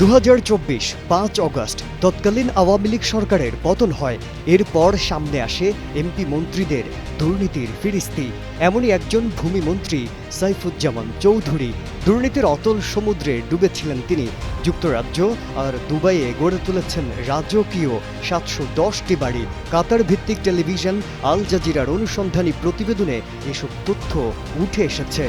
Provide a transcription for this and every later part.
দু পাঁচ অগস্ট তৎকালীন আওয়ামী লীগ সরকারের পতন হয়। এরপর সামনে আসে এমপি মন্ত্রীদের দুর্নীতির ফিরিস্তি। এমনই একজন ভূমিমন্ত্রী সাইফুজ্জামান চৌধুরী। দুর্নীতির অতল সমুদ্রে ডুবেছিলেন তিনি। যুক্তরাজ্য আর দুবাইয়ে গড়ে তুলেছেন রাজকীয় সাতশো দশটি বাড়ি। কাতার ভিত্তিক টেলিভিশন, আল জাজিরার অনুসন্ধানী প্রতিবেদনে এসব তথ্য উঠে এসেছে।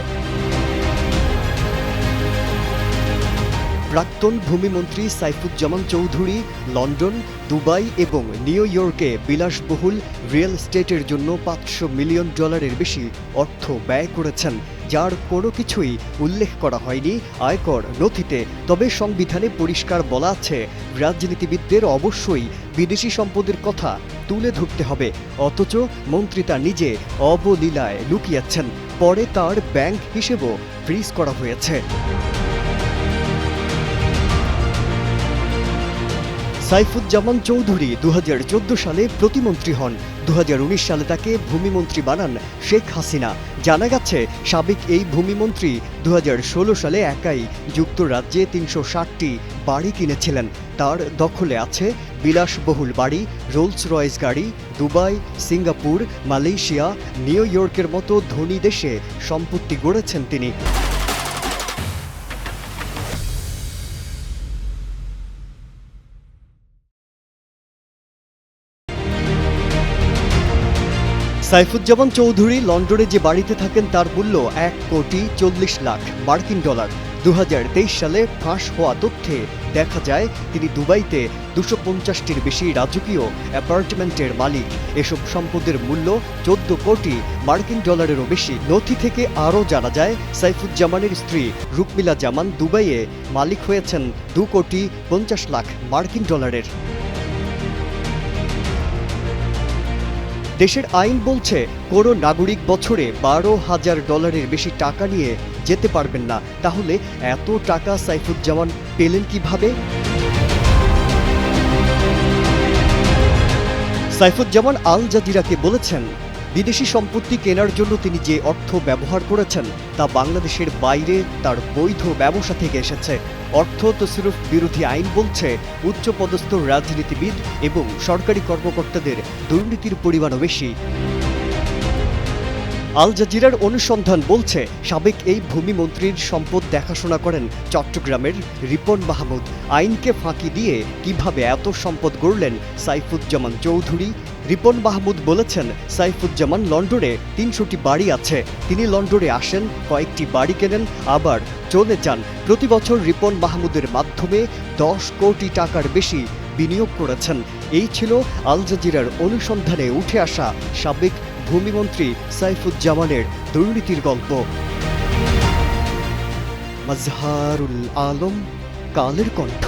প্রাক্তন ভূমিমন্ত্রী সাইফুজ্জামান চৌধুরী লন্ডন, দুবাই এবং নিউ ইয়র্কে বিলাসবহুল রিয়েল এস্টেটের জন্য পাঁচশো মিলিয়ন ডলারের বেশি অর্থ ব্যয় করেছেন, যার কোনো কিছুই উল্লেখ করা হয়নি। আয়কর নথিতে তবে সংবিধানে পরিষ্কার বলা আছে, রাজনীতিবিদদের অবশ্যই বিদেশি সম্পদের কথা তুলে ধরতে হবে, অথচ মন্ত্রী তা নিজে অবলীলায় লুকিয়েছেন, পরে তার ব্যাংক হিসেবও ফ্রিজ করা হয়েছে। সাইফুজ্জামান চৌধুরী দু হাজার চোদ্দ সালে প্রতিমন্ত্রী হন। দু হাজার উনিশ সালে তাকে ভূমিমন্ত্রী বানান শেখ হাসিনা। জানা গেছে, সাবেক এই ভূমিমন্ত্রী দু হাজার ষোলো সালে একাই যুক্তরাজ্যে তিনশো ষাটটি বাড়ি কিনেছিলেন। তার দখলে আছে বিলাসবহুল বাড়ি রোলস রয়েস গাড়ি, দুবাই, সিঙ্গাপুর, মালয়েশিয়া, নিউ ইয়র্কের মতো ধনী দেশে সম্পত্তি গড়েছেন তিনি। সাইফুজ্জামান চৌধুরী লন্ডনে যে বাড়িতে থাকেন তার মূল্য এক কোটি চল্লিশ লাখ মার্কিন ডলার। দু হাজার তেইশ সালে ফাঁস হওয়া তথ্যে দেখা যায়, তিনি দুবাইতে দুশো পঞ্চাশটির বেশি রাজকীয় অ্যাপার্টমেন্টের মালিক। এসব সম্পদের মূল্য চোদ্দ কোটি মার্কিন ডলারেরও বেশি। নথি থেকে আরও জানা যায়, সাইফুজ্জামানের স্ত্রী রুকমিলা জামান দুবাইয়ে মালিক হয়েছেন দু কোটি পঞ্চাশ লাখ মার্কিন ডলারের। দেশের আইন বলছে, কোনো নাগরিক বছরে বারো হাজার ডলারের বেশি টাকা নিয়ে যেতে পারবেন না। তাহলে এত টাকা সাইফুজ্জামান পেলেন কীভাবে? সাইফুজ্জামান আল জাজিরাকে বলেছেন বিদেশি সম্পত্তি কেনার জন্য তিনি যে অর্থ ব্যবহার করেছেন তা বাংলাদেশের বাইরে তার বৈধ ব্যবসা থেকে এসেছে। অর্থ তো তসরুফ বিরোধী আইন বলছে, উচ্চপদস্থ রাজনীতিবিদ এবং সরকারি কর্মকর্তাদের দুর্নীতির পরিমাণও বেশি। আল জাজিরার অনুসন্ধান বলছে, সাবেক এই ভূমিমন্ত্রীর সম্পদ দেখাশোনা করেন চট্টগ্রামের রিপন মাহমুদ। আইনকে ফাঁকি দিয়ে কীভাবে এত সম্পদ গড়লেন সাইফুজ্জামান চৌধুরী রিপন মাহমুদ বলেছেন, সাইফুজ্জামান লন্ডনে তিনশোটি বাড়ি আছে। তিনি লন্ডনে আসেন, কয়েকটি বাড়ি কেনেন, আবার চলে যান। প্রতি বছর রিপন মাহমুদের মাধ্যমে দশ কোটি টাকার বেশি বিনিয়োগ করেছেন। এই ছিল আল জাজিরার অনুসন্ধানে উঠে আসা সাবেক ভূমিমন্ত্রী সাইফুজ্জামানের দুর্নীতির গল্প। মাজহারুল আলম, কালের কণ্ঠ।